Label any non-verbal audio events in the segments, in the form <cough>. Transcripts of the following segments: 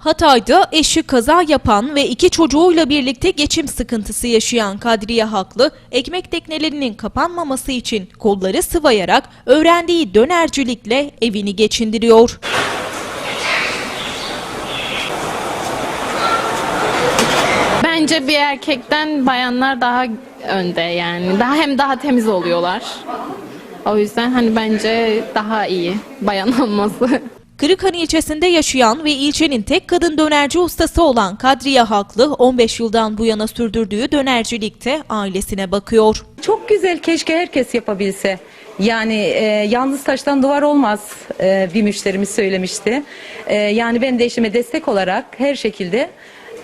Hatay'da eşi kaza yapan ve iki çocuğuyla birlikte geçim sıkıntısı yaşayan Kadriye Haklı, ekmek teknelerinin kapanmaması için kolları sıvayarak öğrendiği dönercilikle evini geçindiriyor. Bence bir erkekten bayanlar daha önde yani. Daha hem daha temiz oluyorlar. O yüzden hani bence daha iyi bayan <laughs> olması. Kırıkhan ilçesinde yaşayan ve ilçenin tek kadın dönerci ustası olan Kadriye Haklı, 15 yıldan bu yana sürdürdüğü dönercilikte ailesine bakıyor. Çok güzel keşke herkes yapabilse. Yani e, yalnız taştan duvar olmaz e, bir müşterimiz söylemişti. E, yani ben de eşime destek olarak her şekilde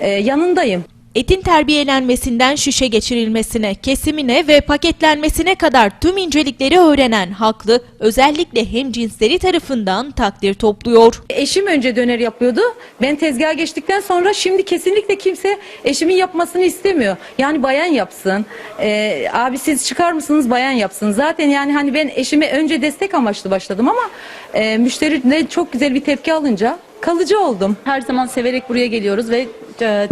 e, yanındayım. Etin terbiyelenmesinden şişe geçirilmesine, kesimine ve paketlenmesine kadar tüm incelikleri öğrenen Haklı, özellikle hem cinsleri tarafından takdir topluyor. Eşim önce döner yapıyordu. Ben tezgaha geçtikten sonra şimdi kesinlikle kimse eşimin yapmasını istemiyor. Yani bayan yapsın. E, abi siz çıkar mısınız bayan yapsın. Zaten yani hani ben eşime önce destek amaçlı başladım ama e, müşteri de çok güzel bir tepki alınca kalıcı oldum. Her zaman severek buraya geliyoruz ve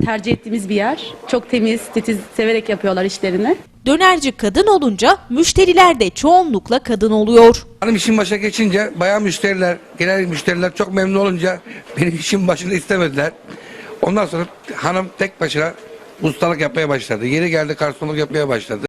tercih ettiğimiz bir yer. Çok temiz, titiz, severek yapıyorlar işlerini. Dönerci kadın olunca müşteriler de çoğunlukla kadın oluyor. Hanım işin başa geçince bayağı müşteriler, genel müşteriler çok memnun olunca benim işin başında istemediler. Ondan sonra hanım tek başına ustalık yapmaya başladı. Yeri geldi garsonluk yapmaya başladı.